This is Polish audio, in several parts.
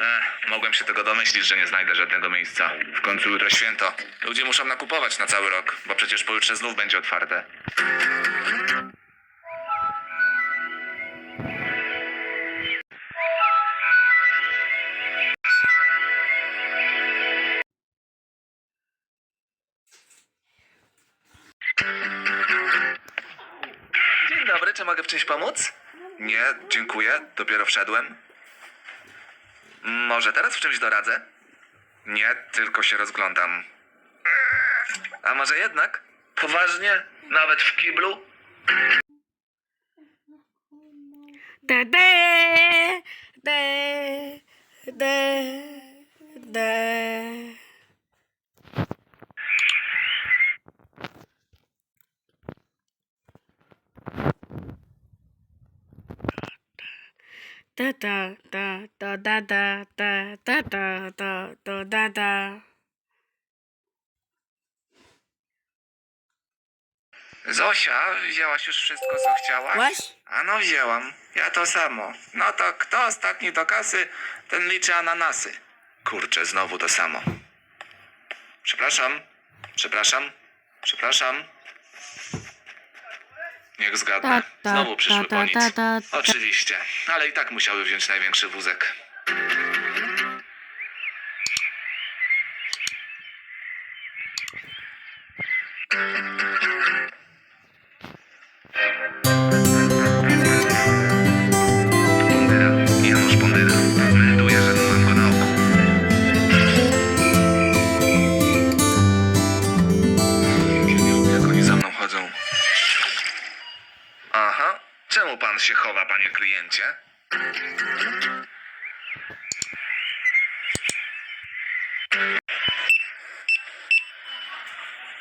Ech, mogłem się tego domyślić, że nie znajdę żadnego miejsca. W końcu jutro święto. Ludzie muszą nakupować na cały rok, bo przecież pojutrze znów będzie otwarte. Dobry, czy mogę w czymś pomóc? Nie, dziękuję, dopiero wszedłem. Może teraz w czymś doradzę? Nie, tylko się rozglądam. A może jednak? Poważnie? Nawet w kiblu? Da da da da da. da da da do da da da da da da da. Zosia, wzięłaś już wszystko, co chciałaś? A no wzięłam. Ja to samo. No to kto ostatni do kasy, ten liczy ananasy. Kurczę, znowu to samo. Przepraszam. Przepraszam. Przepraszam. Niech zgadnę. Znowu przyszły po nic. Oczywiście, ale i tak musiały wziąć największy wózek. Czemu pan się chowa, panie kliencie?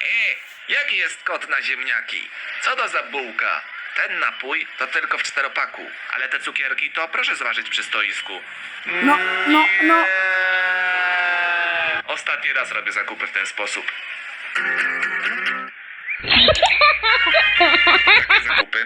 Ej, jaki jest kot na ziemniaki? Co to za bułka? Ten napój to tylko w czteropaku, ale te cukierki to proszę zważyć przy stoisku. No, no, no. Ostatni raz robię zakupy w ten sposób. Zakupy?